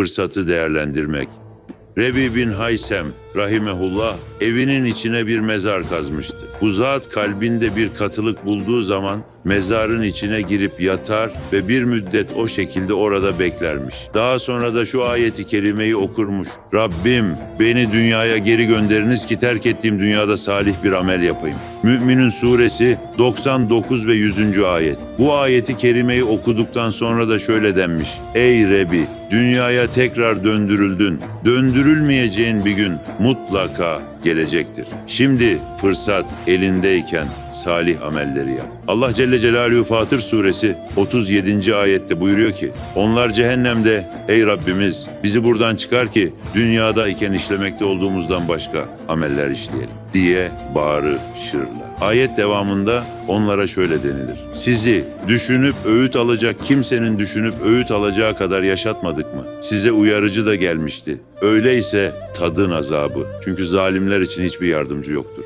fırsatı değerlendirmek. Rebi bin Haysem rahimehullah evinin içine bir mezar kazmıştı. Bu zat kalbinde bir katılık bulduğu zaman mezarın içine girip yatar ve bir müddet o şekilde orada beklermiş. Daha sonra da şu ayeti kerimeyi okurmuş. Rabbim beni dünyaya geri gönderiniz ki terk ettiğim dünyada salih bir amel yapayım. Müminin suresi 99 ve 100. ayet. Bu ayeti kerimeyi okuduktan sonra da şöyle denmiş. Ey Rebi dünyaya tekrar döndürüldün. Döndürülmeyeceğin bir gün mutlaka gelecektir. Şimdi fırsat elindeyken salih amelleri yap. Allah Celle Celaluhu Fatır suresi 37. ayette buyuruyor ki onlar cehennemde ey Rabbimiz bizi buradan çıkar ki dünyadayken işlemekte olduğumuzdan başka ameller işleyelim diye bağırışırlar. Ayet devamında onlara şöyle denilir. Sizi düşünüp öğüt alacak kimsenin düşünüp öğüt alacağı kadar yaşatmadık mı? Size uyarıcı da gelmişti. Öyleyse tadın azabı. Çünkü zalimler için hiçbir yardımcı yoktur.